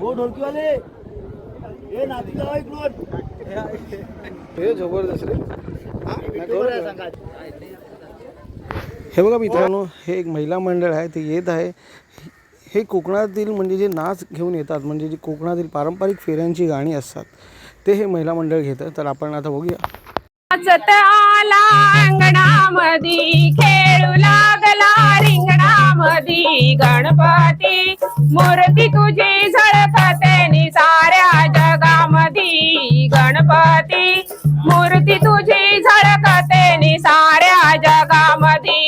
हो ढोलकीवाले हे नाती इकडून हे जबरदस्त रे. हे बघा मित्रांनो हे एक महिला मंडळ आहे ते येत आहे. हे कोकणातील म्हणजे जे नाच घेऊन येतात म्हणजे जे कोकणातील पारंपरिक फेऱ्यांची गाणी असतात ते हे महिला मंडळ घेतं. तर आपण आता बघूया. मधी गणपती. मूर्ती तुझी झळकातनी साऱ्या जगामधी गणपती. मूर्ती तुझी झळकातनी साऱ्या जगामधी.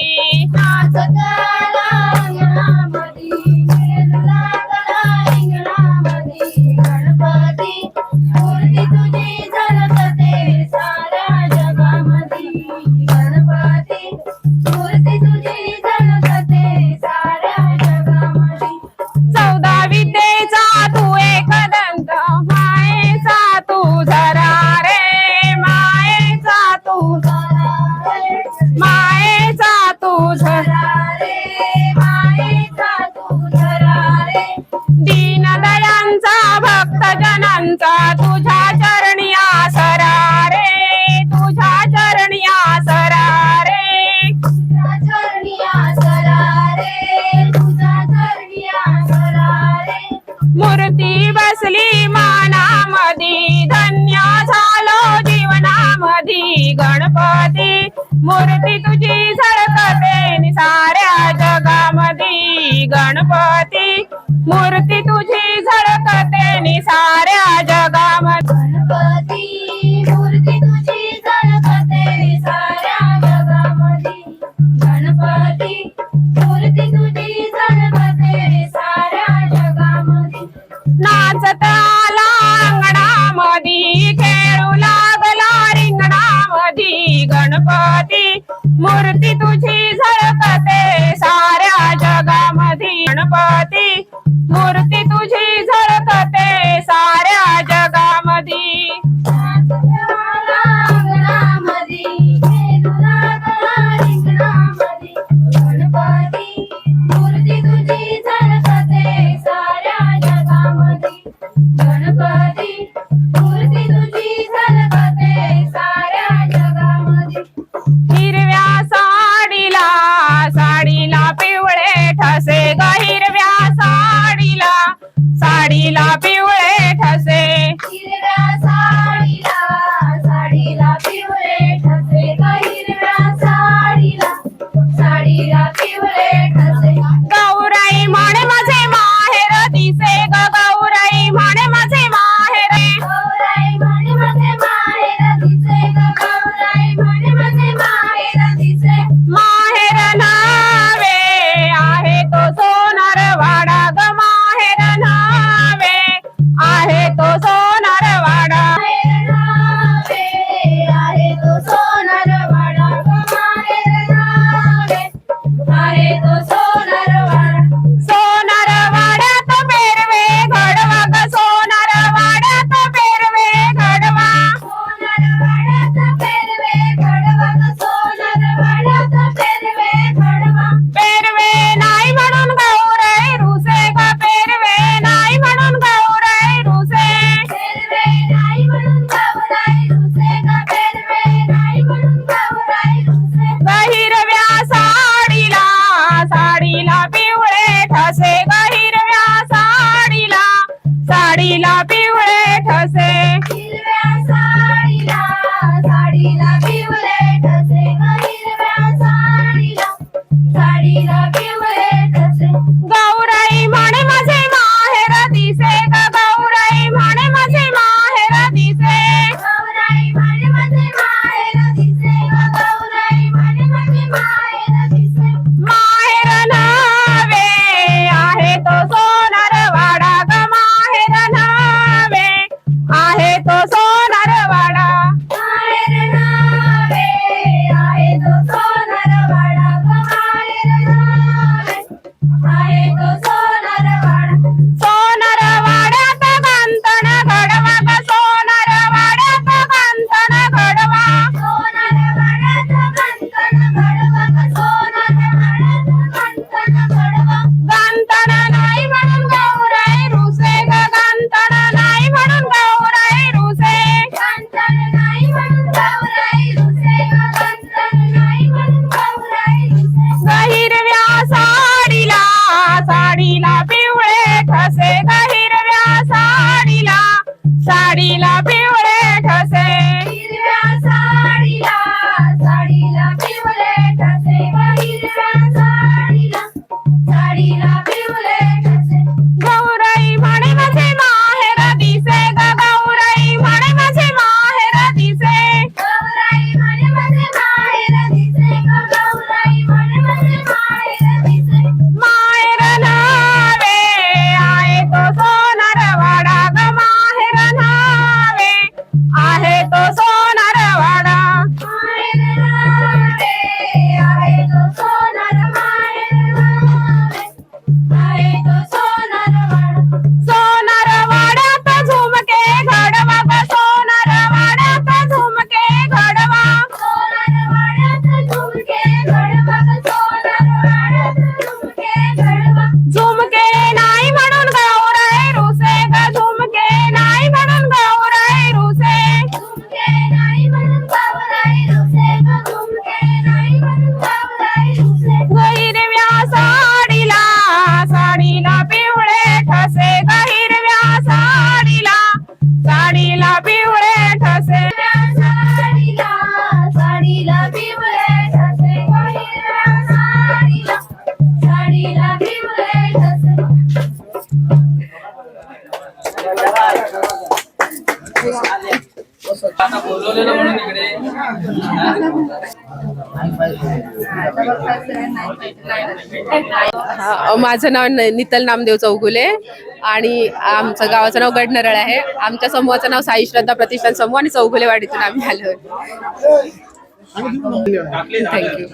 मूर्ती तुझी झळकते साऱ्या जगामधी गणपती. मूर्ती तुझी झळकते साऱ्या जगामध्ये गणपती मूर्ती जगामध्ये नाचत आला મૂર્તિ તુજી guys. माझं नाव नितल नामदेव चौगुले आणि आमचं गावाचं नाव गडनरळ आहे. आमच्या समूहाचं नाव साई श्रद्धा प्रतिष्ठान समूह आणि चौगुलेवाडीतून आम्ही आलो थँक्यू